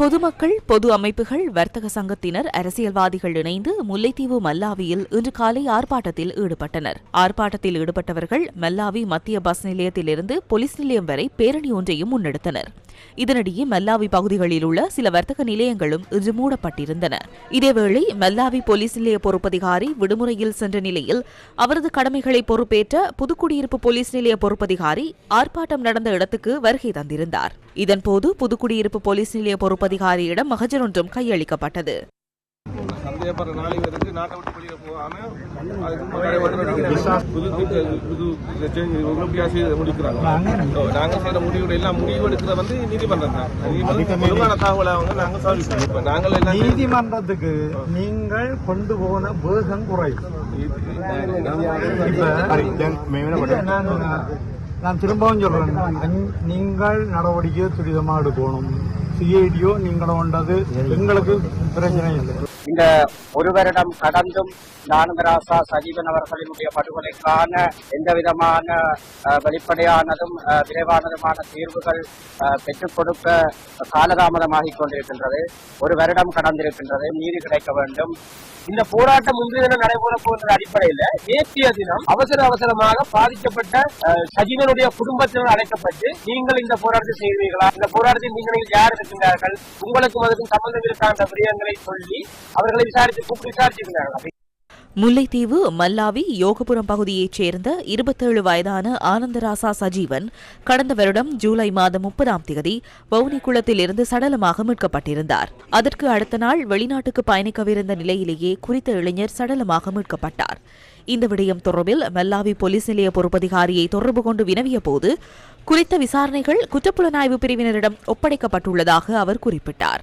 பொதுமக்கள் பொது அமைப்புகள் வர்த்தக சங்கத்தினர் அரசியல்வாதிகள் இணைந்து முல்லைத்தீவு மல்லாவியில் இன்று காலை ஆர்ப்பாட்டத்தில் ஈடுபட்டனர். ஆர்ப்பாட்டத்தில் ஈடுபட்டவர்கள் மல்லாவி மத்திய பஸ் நிலையத்திலிருந்து போலீஸ் நிலையம் வரை பேரணி ஒன்றையும் முன்னெடுத்தனர். இதனிடையே மல்லாவி பகுதிகளில் உள்ள சில வர்த்தக நிலையங்களும் இன்று மூடப்பட்டிருந்தன. இதேவேளை மல்லாவி போலீஸ் நிலைய பொறுப்பதிகாரி விடுமுறையில் சென்ற நிலையில் அவரது கடமைகளை பொறுப்பேற்ற புதுக்குடியிருப்பு போலீஸ் நிலைய பொறுப்பதிகாரி ஆர்ப்பாட்டம் நடந்த இடத்துக்கு வருகை தந்திருந்தார். இதன்போது புதுக்குடியிருப்பு போலீஸ் நிலைய பொறுப்பதிகாரியிடம் மகஜர் ஒன்றும் கையளிக்கப்பட்டது. சந்தேகப்படுற நாளைக்கு வந்து நாட்டை விட்டு வெளியில போகாம அதுக்கு வந்து. புது புது செய்து முடிக்கிறாங்க. நாங்க செய்யற முடிவுகள் எல்லாம் முடிவு எடுக்கிற வந்து நீதிமன்றம் தான். நீதிமன்றம் ஒழுங்கான தகவலை அவங்க நாங்க சாதிக்கணும் இப்ப நாங்கள் எல்லாம் நீதிமன்றத்துக்கு நீங்கள் கொண்டு போன வேகம் குறையும். நான் நான் திரும்பவும் சொல்றேன். நீங்கள் நடவடிக்கை துரிதமாக எடுக்கணும். சிஐடியோ நீங்களும் கொண்டது எங்களுக்கு பிரச்சனை இல்லை. இந்த ஒரு வருடம் கடந்தும் ஞானதராசா சஜீவன் அவர்களினுடைய படுகொலைக்கான எந்த விதமான வெளிப்படையானதும் விரைவானதுமான தீர்வுகள் பெற்றுக் கொடுக்க காலதாமதமாகிக் கொண்டிருக்கின்றது. ஒரு வருடம் கடந்திருக்கின்றது. நீதி கிடைக்க வேண்டும். இந்த போராட்டம் முந்தைய தினம் நடைபெற போகிற அடிப்படையில நேற்றைய தினம் அவசர அவசரமாக பாதிக்கப்பட்ட சஜீவனுடைய குடும்பத்தினர் அழைக்கப்பட்டு நீங்கள் இந்த போராட்டத்தை செய்வீர்களா இந்த போராட்டத்தில் நீங்கள் யார் இருக்கின்றார்கள் உங்களுக்கும் அதற்கும் சம்பந்தம் இருக்கான்ற விடயங்களை சொல்லி அவர்களை விசாரித்து கூப்பிட்டு விசாரிச்சிருக்கிறார்கள் முல்லைத்தீவு மல்லாவி யோகபுரம் பகுதியைச் சேர்ந்த இருபத்தேழு வயதான ஆனந்தராசா சஜீவன் கடந்த வருடம் ஜூலை மாதம் முப்பதாம் தேதி வவுனிக்குளத்திலிருந்து சடலமாக மீட்கப்பட்டிருந்தார். அதற்கு அடுத்த நாள் வெளிநாட்டுக்கு பயணிக்கவிருந்த நிலையிலேயே குறித்த இளைஞர் சடலமாக மீட்கப்பட்டார். இந்த விடயம் தொடர்பில் மல்லாவி போலீஸ் நிலைய பொறுப்பதிகாரியை தொடர்பு கொண்டு வினவிய போது குறித்த விசாரணைகள் குற்றப்புலனாய்வு பிரிவினரிடம் ஒப்படைக்கப்பட்டுள்ளதாக அவர் குறிப்பிட்டார்.